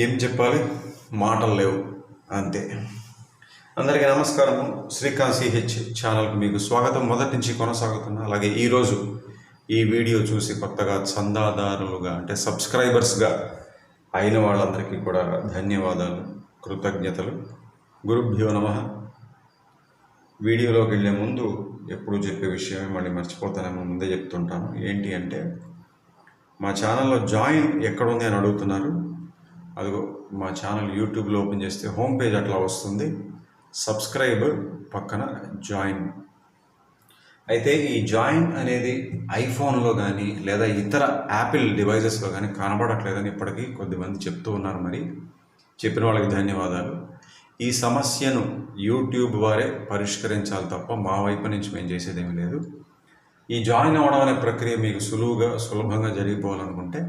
ఏం చెప్పాలి? మాటలు లేవు. అంతే. అందరికీ నమస్కారము శ్రీకాంత్ సిహెచ్ ఛానల్కి మీకు స్వాగతం. మొదటి నుంచి కొనసాగుతున్నా అలాగే ఈరోజు ఈ వీడియో చూసి కొత్తగా చందాదారులుగా అంటే సబ్స్క్రైబర్స్గా అయిన వాళ్ళందరికీ కూడా ధన్యవాదాలు కృతజ్ఞతలు. గురుభ్యో నమ. వీడియోలోకి వెళ్ళే ముందు ఎప్పుడు చెప్పే విషయమే మళ్ళీ మర్చిపోతానేమో ముందే చెప్తుంటాను. ఏంటి అంటే మా ఛానల్లో జాయిన్ ఎక్కడుంది అని అడుగుతున్నారు. అదిగో మా ఛానల్ యూట్యూబ్లో ఓపెన్ చేస్తే హోమ్ పేజ్ అట్లా వస్తుంది. సబ్స్క్రైబ్ పక్కన జాయిన్. అయితే ఈ జాయిన్ అనేది ఐఫోన్లో కానీ లేదా ఇతర యాపిల్ డివైజెస్లో కానీ కనబడట్లేదని ఇప్పటికీ కొద్దిమంది చెప్తూ ఉన్నారు మరి. చెప్పిన వాళ్ళకి ధన్యవాదాలు. ఈ సమస్యను యూట్యూబ్ వారే పరిష్కరించాలి తప్ప మా వైపు నుంచి మేము చేసేదేమీ లేదు. ఈ జాయిన్ అవ్వడం అనే ప్రక్రియ మీకు సులువుగా సులభంగా జరిగిపోవాలనుకుంటే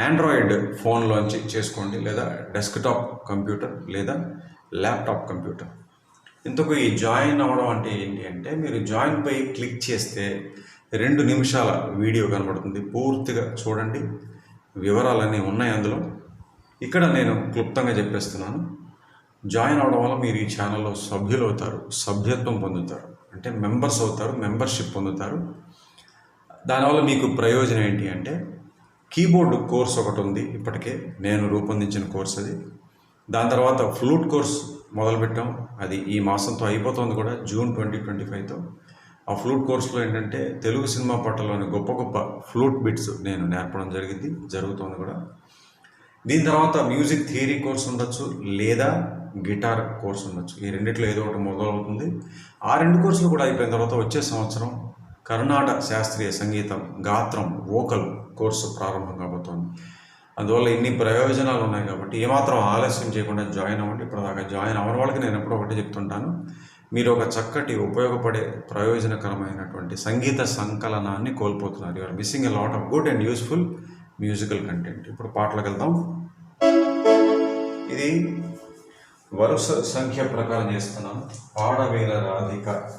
ఆండ్రాయిడ్ ఫోన్లోంచి చేసుకోండి లేదా డెస్క్టాప్ కంప్యూటర్ లేదా ల్యాప్టాప్ కంప్యూటర్ ఇంతకు ఈ జాయిన్ అవ్వడం అంటే ఏంటి అంటే మీరు జాయిన్ పై క్లిక్ చేస్తే రెండు నిమిషాల వీడియో కనబడుతుంది. పూర్తిగా చూడండి. వివరాలన్నీ ఉన్నాయి అందులో. ఇక్కడ నేను క్లుప్తంగా చెప్పేస్తున్నాను. జాయిన్ అవడం వల్ల మీరు ఈ ఛానల్లో సభ్యులు అవుతారు సభ్యత్వం పొందుతారు. అంటే మెంబర్స్ అవుతారు మెంబర్షిప్ పొందుతారు. దానివల్ల మీకు ప్రయోజనం ఏంటి అంటే కీబోర్డ్ కోర్స్ ఒకటి ఉంది ఇప్పటికే. నేను రూపొందించిన కోర్స్ అది. దాని తర్వాత ఫ్లూట్ కోర్స్ మొదలుపెట్టాం. అది ఈ మాసంతో అయిపోతుంది కూడా జూన్ ట్వంటీ ట్వంటీ ఫైవ్తో. ఆ ఫ్లూట్ కోర్సులో ఏంటంటే తెలుగు సినిమా పట్టలోని గొప్ప గొప్ప ఫ్లూట్ బిట్స్ నేను నేర్పడం జరిగింది జరుగుతోంది కూడా. దీని తర్వాత మ్యూజిక్ థియరీ కోర్స్ ఉండొచ్చు లేదా గిటార్ కోర్స్ ఉండొచ్చు. ఈ రెండిట్లో ఏదో ఒకటి మొదలవుతుంది. ఆ రెండు కోర్సులు కూడా అయిపోయిన తర్వాత వచ్చే సంవత్సరం కర్ణాటక శాస్త్రీయ సంగీతం గాత్రం వోకల్ కోర్సు ప్రారంభం కాబోతోంది. అందువల్ల ఇన్ని ప్రయోజనాలు ఉన్నాయి కాబట్టి ఏమాత్రం ఆలస్యం చేయకుండా జాయిన్ అవ్వండి. ఇప్పటిదాకా జాయిన్ అవ్వని వాళ్ళకి నేను ఎప్పుడో ఒకటి చెప్తుంటాను. మీరు ఒక చక్కటి ఉపయోగపడే ప్రయోజనకరమైనటువంటి సంగీత సంకలనాన్ని కోల్పోతున్నారు. You're missing a lot of good and useful musical content ఇప్పుడు పాటలకు వెళ్దాం. ఇది వరుస సంఖ్య ప్రకారం చేస్తున్నాను. పాడవేల రాధిక.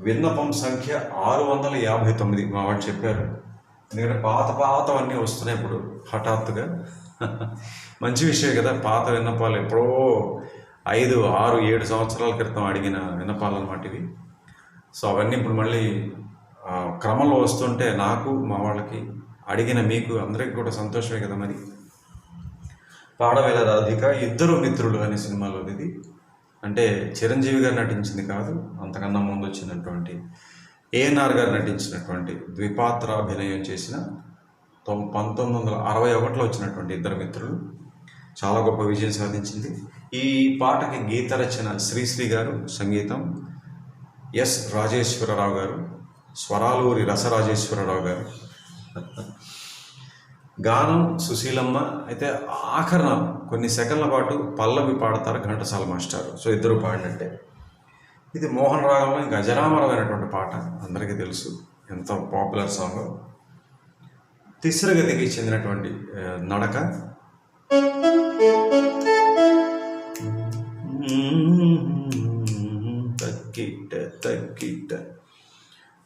విన్నపం సంఖ్య ఆరు వందల యాభై తొమ్మిది. మా వాడు చెప్పారు. ఎందుకంటే పాత పాతవన్నీ వస్తున్నాయి ఇప్పుడు హఠాత్తుగా. మంచి విషయం కదా పాత విన్నపాలు ఎప్పుడో ఐదు ఆరు ఏడు సంవత్సరాల క్రితం అడిగిన విన్నపాలు అన్నమాట ఇవి. సో అవన్నీ ఇప్పుడు మళ్ళీ క్రమంలో వస్తుంటే నాకు మా వాళ్ళకి అడిగిన మీకు అందరికీ కూడా సంతోషమే కదా మరి. పాడవేల రాధిక ఇద్దరు మిత్రులు అనే సినిమాలో ఇది అంటే చిరంజీవి గారు నటించింది కాదు అంతకన్నా ముందు వచ్చినటువంటి ఏఎన్ఆర్ గారు నటించినటువంటి ద్విపాత్రాభినయం చేసిన తొం పంతొమ్మిది వందల అరవై ఒకటిలో వచ్చినటువంటి ఇద్దరు మిత్రులు. చాలా గొప్ప విజయం సాధించింది. ఈ పాటకి గీత రచన శ్రీశ్రీ గారు సంగీతం ఎస్ రాజేశ్వరరావు గారు స్వరాలూరి రసరాజేశ్వరరావు గారు. గానం సుశీలమ్మ అయితే ఆఖరణ కొన్ని సెకండ్ల పాటు పల్లవి పాడతారు ఘంటసాల మాస్టర్. సో ఇద్దరు పాడినట్టే. ఇది మోహన్ రాగంలో ఇంకా అజరామరమైనటువంటి పాట. అందరికీ తెలుసు. ఎంత పాపులర్ సాంగ్. తిస్రగతికి చెందినటువంటి నడక. తక్కిట తక్కిట.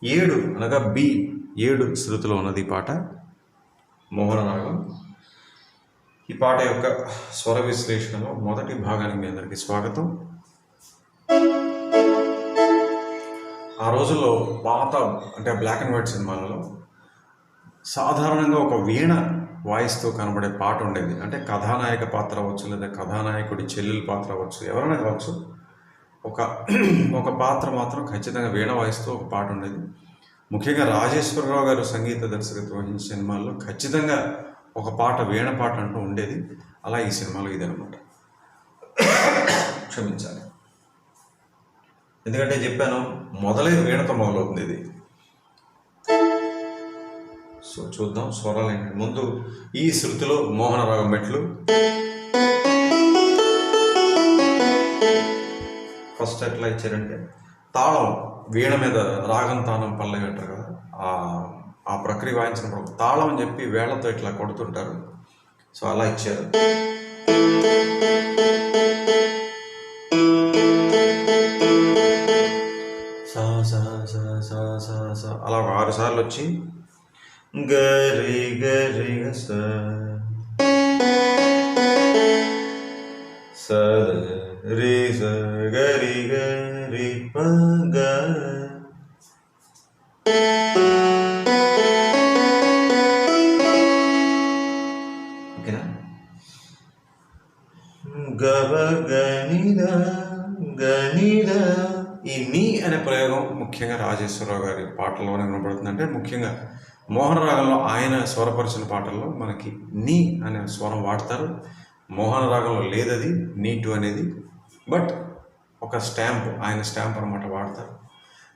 ఏడు అనగా బి ఏడు శృతిలో ఉన్నది ఈ పాట. మోహన రాగం. ఈ పాట యొక్క స్వర విశ్లేషణలో మొదటి భాగానికి మీ అందరికీ స్వాగతం. ఆ రోజుల్లో పాత అంటే బ్లాక్ అండ్ వైట్ సినిమాలలో సాధారణంగా ఒక వీణ వాయిస్తో కనబడే పాట ఉండేది. అంటే కథానాయక పాత్ర అవ్వచ్చు లేదా కథానాయకుడి చెల్లెల పాత్ర అవ్వచ్చు ఎవరైనా కావచ్చు. ఒక ఒక పాత్ర మాత్రం ఖచ్చితంగా వీణ వాయిస్తూ ఒక పాట ఉండేది. ముఖ్యంగా రాజేశ్వరరావు గారు సంగీత దర్శకత్వం వహించిన సినిమాల్లో ఖచ్చితంగా ఒక పాట వీణ పాట అంటూ ఉండేది. అలా ఈ సినిమాలో ఇదనమాట క్షమించాలి. ఎందుకంటే చెప్పాను మొదలై వీణతో మొదలవుతుంది ఇది. సో చూద్దాం స్వరాలు ఏంటి. ముందు ఈ శృతిలో మోహన రాగం మెట్లు. ఫస్ట్ ఎట్లా ఇచ్చారంటే తాళం వీణ మీద రాగం తాళం పల్లవి అంటారు కదా ఆ ఆ ప్రక్రియ వాయించినప్పుడు తాళం అని చెప్పి వేళ్ళతో ఇట్లా కొడుతుంటారు. సో అలా ఇచ్చారు. సా సా సా సా సా సా అలా ఈ నీ అనే ప్రయోగం ముఖ్యంగా రాజేశ్వరరావు గారి పాటల్లోనే వినబడుతుంది అంటే ముఖ్యంగా మోహన రాగంలో ఆయన స్వరపరిచిన పాటల్లో మనకి నీ అనే స్వరం వాడతారు. మోహన రాగంలో లేదది నీటు అనేది. బట్ ఒక స్టాంప్ ఆయన స్టాంప్ అనమాట వాడతారు.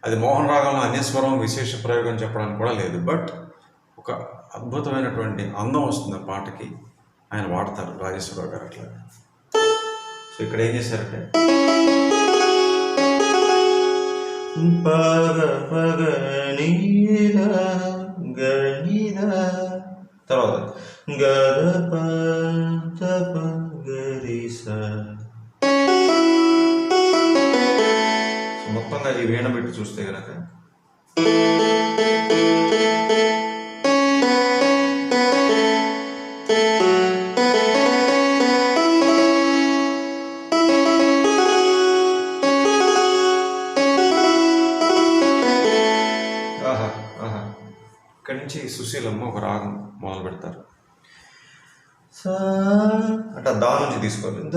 అది మోహన్ రాగంలో అన్యస్వరం విశేష ప్రయోగం చెప్పడానికి కూడా లేదు. బట్ ఒక అద్భుతమైనటువంటి అందం వస్తుంది ఆ పాటకి. ఆయన వాడతారు రాజేశ్వరరావు గారు అట్లా సో ఇక్కడ ఏం చేశారంటే పగ పగ నీద గణిద తర్వాత గద ప పెడతారు. సా అట్లా దా నుంచి తీసుకోవాలి ద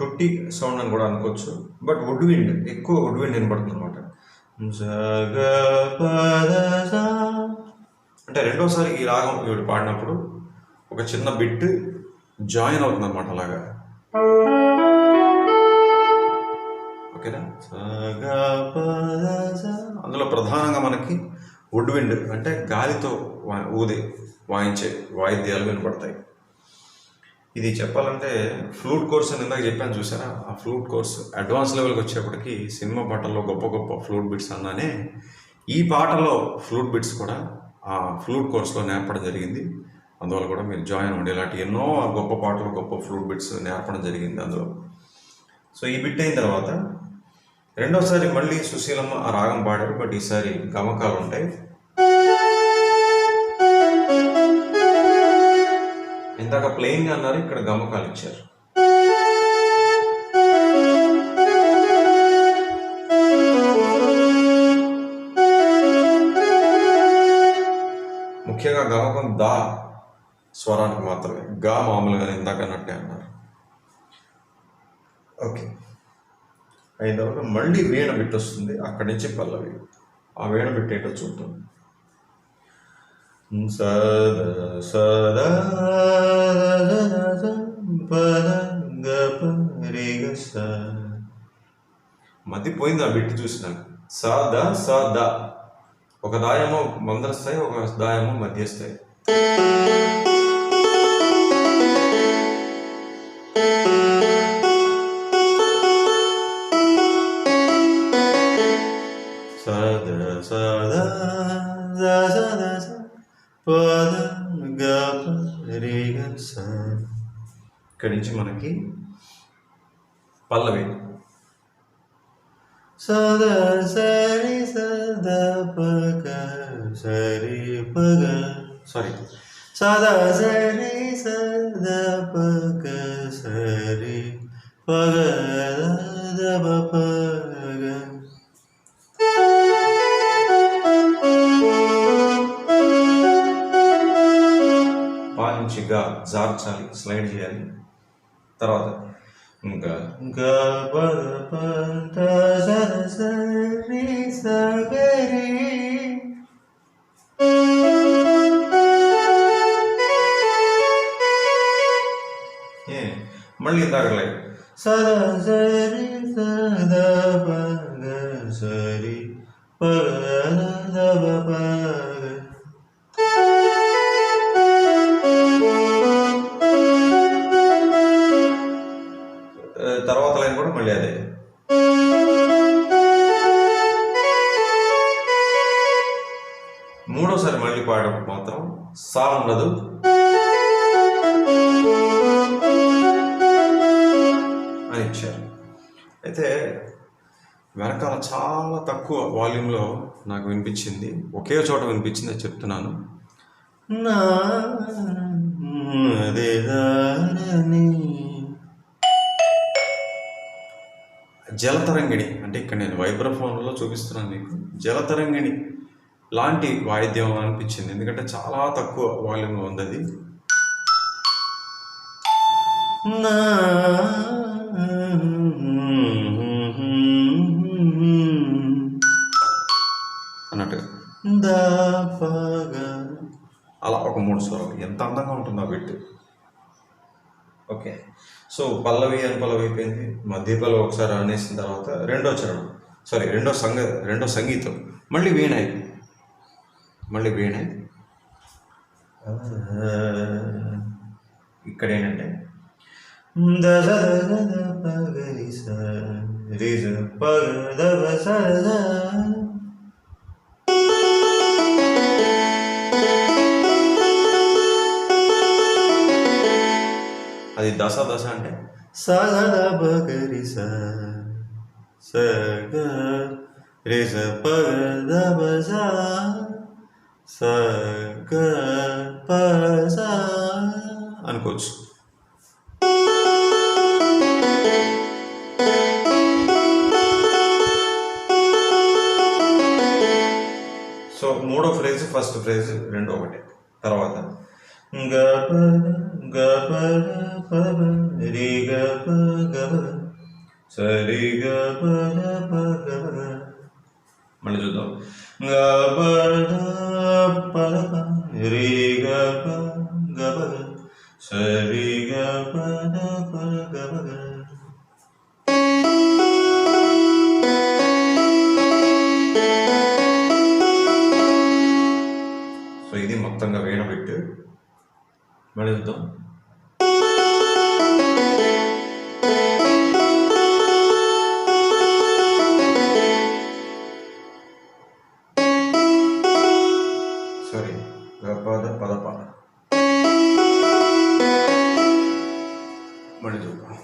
టొట్టి సౌండ్ అని కూడా అనుకోవచ్చు. బట్ వుడ్ విండ్ ఎక్కువ వుడ్ విండ్ వినపడుతుంది అనమాట అంటే రెండోసారి ఈ రాగం ఇవి పాడినప్పుడు ఒక చిన్న బిట్ జాయిన్ అవుతుంది అనమాట అలాగా. ఓకేనా? అందులో ప్రధానంగా మనకి వుడ్ విండ్ అంటే గాలితో ఊదే వాయించే వాయిద్యాలు వినపడతాయి. ఇది చెప్పాలంటే ఫ్లూట్ కోర్స్ అని ఇందాక చెప్పాను చూసారా? ఆ ఫ్లూట్ కోర్స్ అడ్వాన్స్ లెవెల్కి వచ్చేప్పటికి సినిమా పాటల్లో గొప్ప గొప్ప ఫ్లూట్ బిట్స్ అన్నానే ఈ పాటలో ఫ్లూట్ బిట్స్ కూడా ఆ ఫ్లూట్ కోర్స్లో నేర్పడం జరిగింది. అందువల్ల కూడా మీరు జాయిన్ అవ్వండి. ఇలాంటి ఎన్నో గొప్ప పాటలు గొప్ప ఫ్లూట్ బిట్స్ నేర్పడం జరిగింది అందులో. సో ఈ బిట్ అయిన తర్వాత రెండోసారి మళ్ళీ సుశీలమ్మ ఆ రాగం పాడారు. బట్ ఈసారి గమకాలు ఉంటాయి. ఇందాక ప్లెయిన్గా అన్నారు ఇక్కడ గమకాలు ఇచ్చారు. ముఖ్యంగా గమకం దా స్వరానికి మాత్రమే. గా మామూలుగా ఇందాక అన్నట్టే అన్నారు. ఓకే. అయిన తర్వాత మళ్ళీ వీణ బిట్ వస్తుంది. అక్కడి నుంచి పల్లవి. ఆ వీణ బిట్ ఏంటో చూద్దాం. సద సదా పద పరిగస పరి పోయింది ఆ బిట్టు చూసినాక సాదా ద ద ఒక దాయము ముందర స్థాయి ఒక దాయము మధ్య స్థాయి ఇక్కడి నుంచి మనకి పల్లవి. సద సరి సద పగ సరి పగ. సారీ సద సరి సద పగ సరి పగ దబ పగ పాలించిగా జార్చాలి స్లైడ్ చేయాలి. తర్వాత ఇంకా గ పద పద సద సరి సగరి ఏ మళ్ళీ ఇందాకలే. సద సరి సద పగ సరి పగ దబ సా ఉండదు. అని ఇచ్చారు. అయితే వెనకాల చాలా తక్కువ వాల్యూమ్లో నాకు వినిపించింది. ఒకే చోట వినిపించింది చెప్తున్నాను. నా జలతరంగిణి. అంటే ఇక్కడ నేను వైబ్రఫోన్లో చూపిస్తున్నాను మీకు. జలతరంగిణి. లాంటి వాయిద్యం అనిపించింది. ఎందుకంటే చాలా తక్కువ వాల్యూమ్లో ఉంది అది అన్నట్టుగా అలా ఒక మూడు స్వరాలు. ఎంత అందంగా ఉంటుందో ఆ బిట్ ఓకే. సో పల్లవి అని పల్లవి అయిపోయింది. మధ్య పల్లవి ఒకసారి అనేసిన తర్వాత రెండో చరణం. సారీ రెండో సంగ రెండో సంగీతం. మళ్ళీ వీణ అయింది మళ్ళీ వీణ? ఇక్కడ ఏంటంటే స అది దశ దశ అంటే? సగద బగరి స సగ రే స పగ దవ స సగ ప స అనుకోవచ్చు సో మూడో ఫ్రేజ్ ఫస్ట్ ఫ్రేజ్ రెండో ఒకటి తర్వాత గ ప గ ప ప రి గ ప గ సరి గ ప గ ప గ. మళ్ళీ చూద్దాం గ ప ద ప ద ప రి గ ప గ ప గ సరి గ ప ద ప గ ప గ. సో ఇది మొత్తంగా వీణ పెట్టి మళ్ళీ చూద్దాం పద మళ్ళీ చూద్దాం.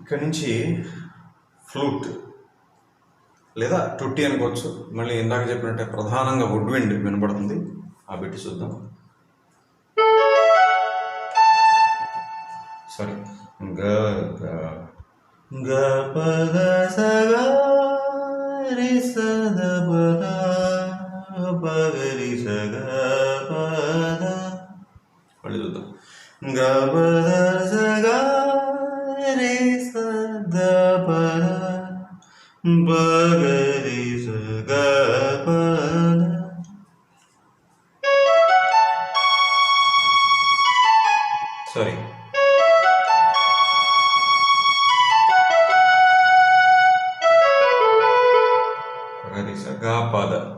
ఇక్కడ నుంచి ఫ్లూట్ లేదా టుట్టి అనుకోవచ్చు. మళ్ళీ ఇందాక చెప్పినట్టే ప్రధానంగా వుడ్ విండ్ వినపడుతుంది ఆ బిట్టి చూద్దాం. సారీ గ గ. గ పద స గ రి స ద ప ద ప గ రి స గ ప ద. మళ్ళీ చూద్దాం. గ ప ద స గ రి స ద ప పగరిస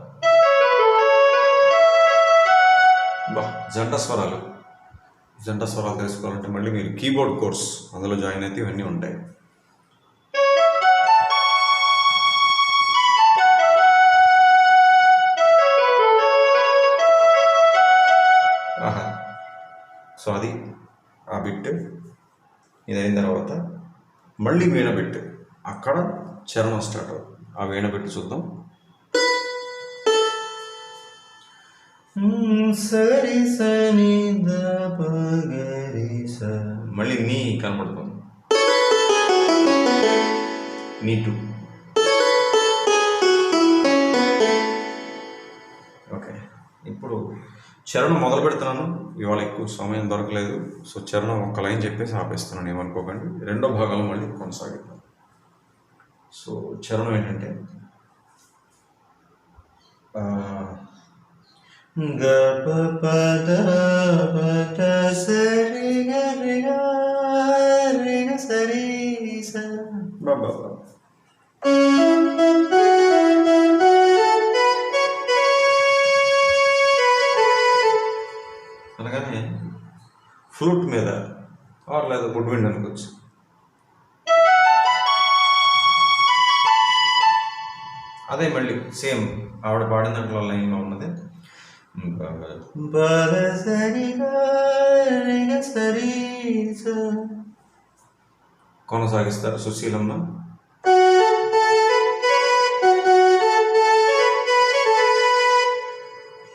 బా జంట స్వరాలు. జంట స్వరాలు తెలుసుకోవాలంటే మళ్ళీ మీరు కీబోర్డ్ కోర్స్ అందులో జాయిన్ అయితే ఇవన్నీ ఉంటాయి. ఆహా. సో అది ఆ బిట్. ఇది అయిన తర్వాత మళ్ళీ వీణ బిట్. అక్కడ చరణం స్టార్ట్ అవుతుంది. ఆ వీణ బిట్ చూద్దాం. సరి సని మళ్ళీ నీ కనపడుతుంది. Need to. ఓకే. ఇప్పుడు చరణం మొదలు పెడుతున్నాను. ఇవాళ ఎక్కువ సమయం దొరకలేదు. సో చరణం ఒక లైన్ చెప్పేసి ఆపేస్తున్నాను. ఏమనుకోకండి. రెండో భాగంలో మళ్ళీ కొనసాగిద్దాం. సో చరణం ఏంటంటే గ ప ప ద ప ద స బాబా అనగానే ఫ్లూట్ మీద ఆర్ లేదా గుడ్ విండ్ అనుకోవచ్చు. అదే మళ్ళీ సేమ్ ఆవిడ పాడిన దాంట్లో లైన్లో ఉన్నది. కొనసాగిస్తారు సుశీలమ్మ.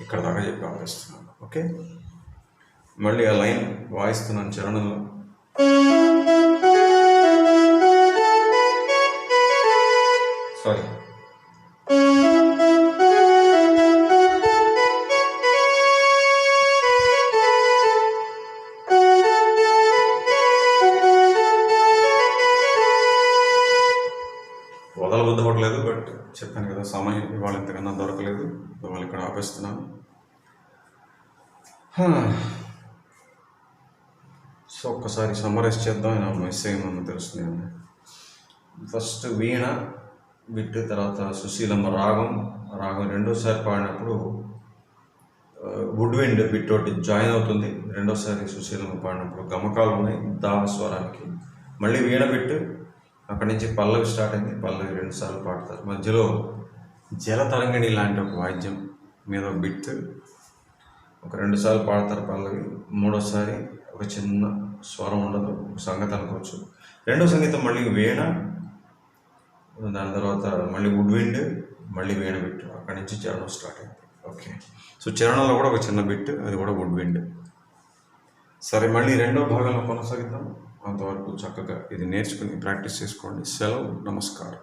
ఇక్కడ దాకా చెప్పి ఆపేస్తున్నాను. ఓకే? మళ్ళీ ఆ లైన్ వాయిస్తున్నాను చరణంలో. వదలబుద్ధపడలేదు బట్ చెప్పాను కదా సమయం ఇవాళ ఇంతకన్నా దొరకలేదు ఇవాళ ఇక్కడ ఆపేస్తున్నాను. సో ఒక్కసారి సమరైజ్ చేద్దాం నా మిస్ అయిందని తెలుస్తుంది ఫస్ట్ వీణ బిట్టు తర్వాత సుశీలమ్మ రాగం రాగం రెండోసారి పాడినప్పుడు ఆ, వుడ్ విండ్ బిట్ ఒకటి జాయిన్ అవుతుంది. రెండోసారి సుశీలమ్మ పాడినప్పుడు గమకాలు ఉన్నాయి దావ స్వరానికి మళ్ళీ వీణ బిట్టు అక్కడి నుంచి పల్లవి స్టార్ట్ అయింది. పల్లవి రెండుసార్లు పాడతారు. మధ్యలో జల తరంగిణి లాంటి ఒక వాద్యం మీద ఒక బిట్. ఒక రెండు సార్లు పాడతారు పల్లవి. మూడోసారి ఒక చిన్న స్వరం ఉండదు. ఒక సంగతి అనుకోవచ్చు. రెండో సంగీతం మళ్ళీ వీణ. దాని తర్వాత మళ్ళీ వుడ్ విండ్ మళ్ళీ వీణ బిట్. అక్కడి నుంచి చరణం స్టార్ట్ అయింది. ఓకే. సో చరణంలో కూడా ఒక చిన్న బిట్ అది కూడా వుడ్ విండ్. సరే మళ్ళీ రెండో భాగంలో కొనసాగిద్దాం. అంతవరకు చక్కగా ఇది నేర్చుకుని ప్రాక్టీస్ చేసుకోండి. సెలవు నమస్కారం.